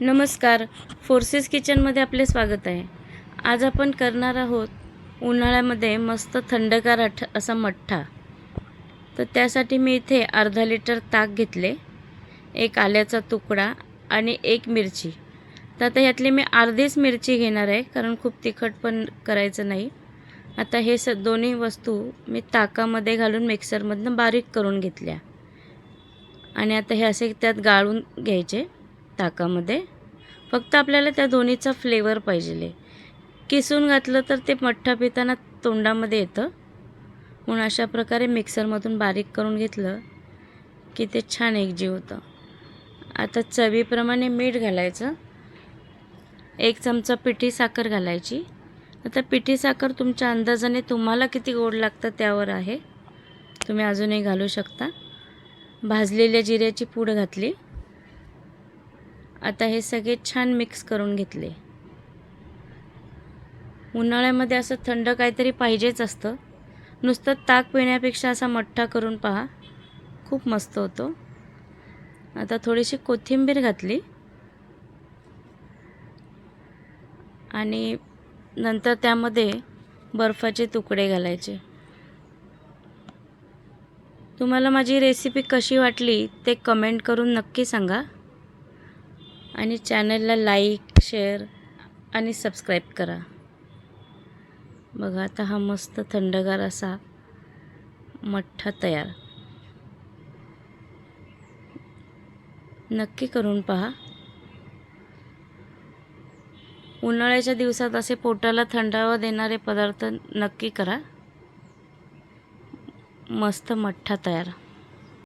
नमस्कार. फोर्सेस किचनमध्ये आपले स्वागत आहे. आज आपण करणार आहोत उन्हाळ्यामध्ये मस्त थंडगार अठ असा मठ्ठा. तर त्यासाठी मी इथे अर्धा लिटर ताक घेतले एक आल्याचा तुकडा आणि एक मिरची. तर आता ह्यातली मी अर्धीच मिरची घेणार आहे कारण खूप तिखट पण करायचं नाही. आता हे स दोन्ही वस्तू मी ताकामध्ये घालून मिक्सरमधनं बारीक करून घेतल्या. आणि आता हे असे त्यात गाळून घ्यायचे. ताकामध्ये. फक्त आपल्याला त्या दोन्हीचा फ्लेवर पाहिजे किसून घातलं तर ते मठ्ठा पिताना तोंडामध्ये येतं. म्हणून अशा प्रकारे मिक्सरमधून बारीक करून घेतलं की ते छान एकजीव होतं. आता चवीप्रमाणे मीठ घालायचं. एक चमचा पिठी साखर घालायची. आता पिठी साखर तुमच्या अंदाजाने तुम्हाला किती गोड लागतं त्यावर आहे. तुम्ही अजूनही घालू शकता. भाजलेल्या जिऱ्याची पूड घातली. आता हे सगळे छान मिक्स करून घेतले. उन्हाळ्यामध्ये असं थंड काहीतरी पाहिजेच असतं. नुसतं ताक पिण्यापेक्षा असा मठ्ठा करून पहा. खूप मस्त होतो. आता थोडीशी कोथिंबीर घातली. आणि नंतर त्यामध्ये बर्फाचे तुकडे घालायचे. तुम्हाला माझी रेसिपी कशी वाटली ते कमेंट करून नक्की सांगा. आणि चॅनलला लाईक शेअर आणि सबस्क्राईब करा. बघा आता हा मस्त थंडगार असा मठ्ठा तयार. नक्की करून पहा. उन्हाळ्याच्या दिवसात असे पोटाला थंडावा देणारे पदार्थ नक्की करा. मस्त मठ्ठा तयार.